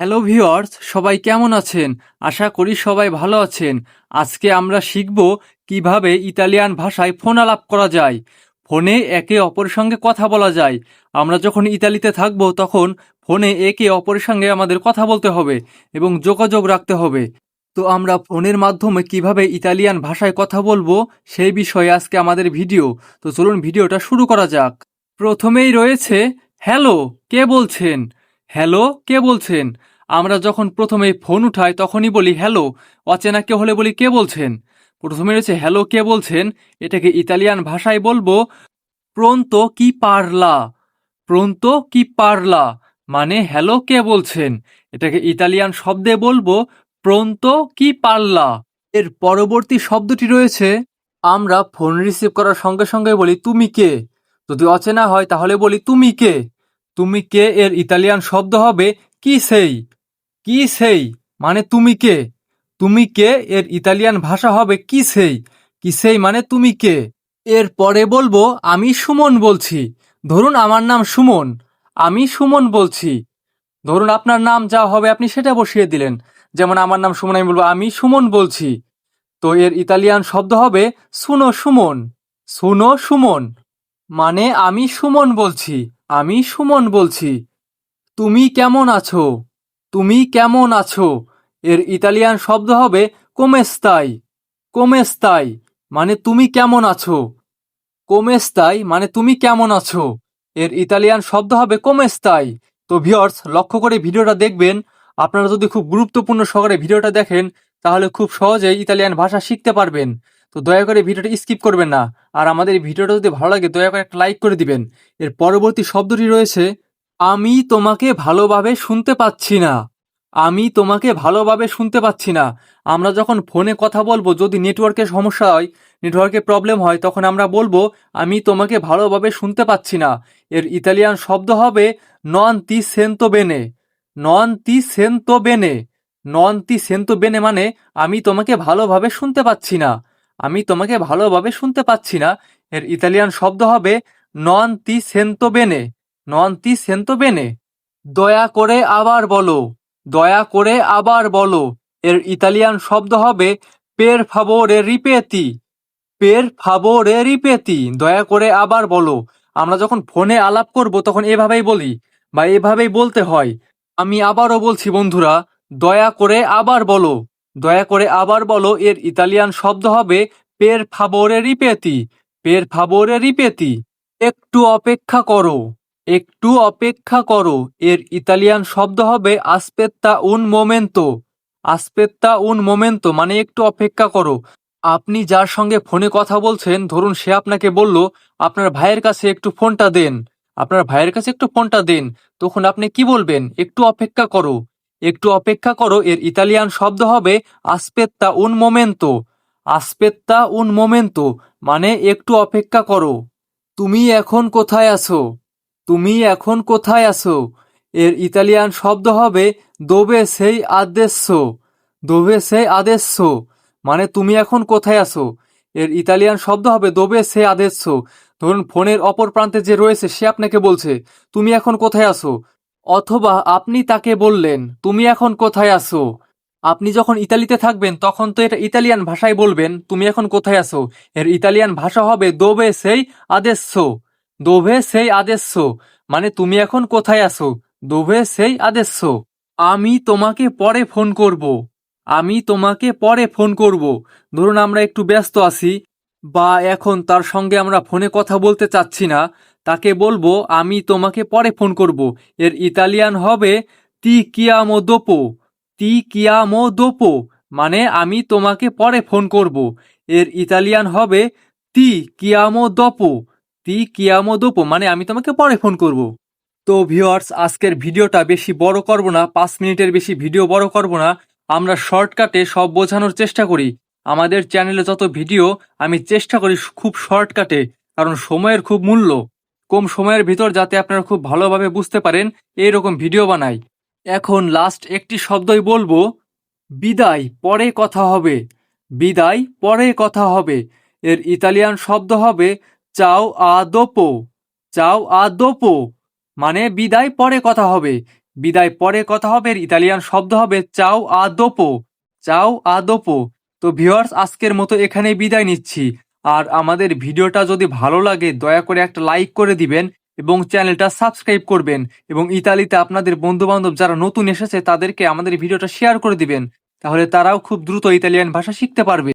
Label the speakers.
Speaker 1: Hello viewers, সবাই কেমন আছেন? আশা করি সবাই ভালো আছেন। আজকে আমরা শিখব কীভাবে ইতালিয়ান ভাষায় ফোন আলাপ করা যায়। ফোনে একে অপরের সঙ্গে কথা বলা যায়। আমরা যখন ইতালিতে থাকব, তখন ফোনে একে অপরের সঙ্গে আমাদের কথা বলতে হবে এবং যোগাযোগ রাখতে হবে। তো আমরা ফোনের মাধ্যমে কীভাবে ইতালিয়ান ভাষায় কথা বলব, সেই বিষয়ে আজকে আমাদের ভিডিও। তো চলুন ভিডিওটা শুরু করা যাক। প্রথমেই রয়েছে, হ্যালো, কে বলছেন? হ্যালো, কে বলছেন? আমরা যখন প্রথমে ফোন উঠাই তখনই বলি হ্যালো, অচেনা কে হলে বলি কে বলছেন? প্রথমে রয়েছে হ্যালো, কে বলছেন? এটাকে ইতালিয়ান ভাষায় বলব প্রন্ত কি পারলা প্রন্ত কি পারলা মানে হ্যালো, কে বলছেন? এটাকে ইতালিয়ান শব্দে বলব প্রন্ত কি পারলা এর পরবর্তী শব্দটি রয়েছে, আমরা ফোন রিসিভ করার সঙ্গে সঙ্গে বলি, তুমি কে। যদি অচেনা হয় তাহলে বলি, তুমি কে। তুমি কে এর ইতালিয়ান শব্দ হবে? কি সেই? কি সেই? মানে তুমি কে? তুমি কে এর ইতালিয়ান ভাষা হবে কি সেই? কি সেই মানে তুমি কে? এর পরে বলব, আমি সুমন বলছি। ধরুন আমার নাম সুমন। আমি সুমন বলছি। ধরুন আপনার নাম যা হবে আপনি সেটা বসিয়ে দিলেন। যেমন আমার নাম সুমন, আমি বলব, আমি সুমন বলছি। তো এর ইতালিয়ান শব্দ হবে সুনো সুমন। সুনো সুমন। মানে আমি সুমন বলছি, আমি সুমন বলছি। তুমি কেমন আছো? তুমি কেমন আছো? এর ইতালিয়ান শব্দ হবে কোমেস্তাই। কোমেস্তাই মানে তুমি কেমন আছো? কোমেস্তাই মানে তুমি কেমন আছো? এর ইতালিয়ান শব্দ হবে কোমেস্তাই। তো ভিওর্স লক্ষ্য করে ভিডিওটা দেখবেন। আপনারা যদি খুব গুরুত্বপূর্ণ সহকারে ভিডিওটা দেখেন, তাহলে খুব সহজেই ইতালিয়ান ভাষা শিখতে পারবেন। তো দয়া করে ভিডিওটা স্কিপ করবেন না। আর আমাদের ভিডিওটা যদি ভালো লাগে, দয়া করে একটা লাইক করে দিবেন। এর পরবর্তী শব্দটি রয়েছে, আমি তোমাকে ভালোভাবে শুনতে পাচ্ছি না। আমি তোমাকে ভালোভাবে শুনতে পাচ্ছি না। আমরা যখন ফোনে কথা বলব, যদি নেটওয়ার্কের সমস্যা হয় নেটওয়ার্কের প্রবলেম হয়, তখন আমরা বলব, আমি তোমাকে ভালোভাবে শুনতে পাচ্ছি না এর ইতালিয়ান শব্দ হবে নন তি সেন্তো বেনে। নন তি সেন্তো বেনে। নন তি সেন্তো বেনে মানে আমি তোমাকে ভালোভাবে শুনতে পাচ্ছি না। আমি তোমাকে ভালোভাবে শুনতে পাচ্ছি না। এর ইতালিয়ান শব্দ হবে নন তি সেন্তো বেনে নন তি সেন্তো বেনে, দয়া করে আবার বলো, দয়া করে আবার বলো। এর ইতালিয়ান শব্দ হবে, পের ফাবোরে রিপেতি পের ফাবোরে রিপেতি দয়া করে আবার বলো। আমরা যখন ফোনে আলাপ করব তখন এভাবেই বলি বা এভাবেই বলতে হয়। আমি আবারও বলছি বন্ধুরা, দয়া করে আবার বলো। দয়া করে আবার বলো, এর ইতালিয়ান শব্দ হবে পের ফাবোরে রিপেতি পের ফাবোরে রিপেতি একটু অপেক্ষা করো একটু অপেক্ষা করো এর ইতালিয়ান শব্দ হবে আসপেত্তা উন মোমেন্তো আসপেত্তা উন মোমেন্তো মানে একটু অপেক্ষা করো। আপনি যার সঙ্গে ফোনে কথা বলছেন, ধরুন সে আপনাকে বলল, আপনার ভাইয়ের কাছে একটু ফোনটা দেন আপনার ভাইয়ের কাছে একটু ফোনটা দেন তখন আপনি কি বলবেন? একটু অপেক্ষা করো একটু অপেক্ষা করো, এর ইতালিয়ান শব্দ হবে আসপেত্তা উন মোমেন্তো আসপেত্তা উন মোমেন্তো মানে একটু অপেক্ষা করো। তুমি এখন কোথায় আছো? তুমি এখন কোথায় আছো? এর ইতালিয়ান শব্দ হবে দোবে সেই আদেশ্য দোবে সেই আদেশ্য মানে তুমি এখন কোথায় আছো? এর ইতালিয়ান শব্দ হবে দোবে সে আদেশ্য ধরুন, ফোনের অপর প্রান্তে যে রয়েছে, সে আপনাকে বলছে, তুমি এখন কোথায় আছো? অথবা আপনি তাকে বললেন, তুমি এখন কোথায় আছো? আপনি যখন ইতালিতে থাকবেন, তখন তো এটা ইতালিয়ান ভাষায় বলবেন, তুমি এখন কোথায় আছো? এর ইতালিয়ান ভাষা হবে, দোবে সেই আদেশ্য দোভে সেই আদেশ্য মানে তুমি এখন কোথায় আছো? দোভে সেই আদেশ্য আমি তোমাকে পরে ফোন করব। আমি তোমাকে পরে ফোন করব। ধরুন আমরা একটু ব্যস্ত আছি, বা এখন তার সঙ্গে আমরা ফোনে কথা বলতে চাচ্ছি না তাকে বলব, আমি তোমাকে পরে ফোন করব। এর ইতালিয়ান হবে, তি কিয়ামো দোপো, তি কিয়ামো দোপো মানে আমি তোমাকে পরে ফোন করব। এর ইতালিয়ান হবে, তি কিয়ামো দপো, তি কিয়ামো দোপো মানে আমি তোমাকে পরে ফোন করব। তো ভিওয়ার্স আজকের ভিডিওটা বেশি বড় করব না, পাঁচ মিনিটের বেশি ভিডিও বড় করব না। আমরা শর্টকাটে সব বোঝানোর চেষ্টা করি। আমাদের চ্যানেলে যত ভিডিও, আমি চেষ্টা করি খুব শর্টকাটে, কারণ সময়ের খুব মূল্য। কম সময়ের ভিতর যাতে আপনারা খুব ভালোভাবে বুঝতে পারেন এইরকম ভিডিও বানাই। এখন লাস্ট একটি শব্দই বলব, বিদায়, পরে কথা হবে। বিদায়, পরে কথা হবে। এর ইতালিয়ান শব্দ হবে, চাও আ দোপো। চাও আ দোপো। মানে বিদায়, পরে কথা হবে। বিদায়, পরে কথা হবে, এর ইতালিয়ান শব্দ হবে, চাও আ দোপো। চাও আ দোপো। তো ভিওয়ার্স আজকের মতো এখানেই বিদায় নিচ্ছি। আর আমাদের ভিডিওটা যদি ভালো লাগে, দয়া করে একটা লাইক করে দিবেন এবং চ্যানেলটা সাবস্ক্রাইব করবেন এবং ইতালিতে আপনাদের বন্ধুবান্ধব যারা নতুন এসেছে, তাদেরকে আমাদের ভিডিওটা শেয়ার করে দিবেন। তাহলে তারাও খুব দ্রুত ইতালিয়ান ভাষা শিখতে পারবে।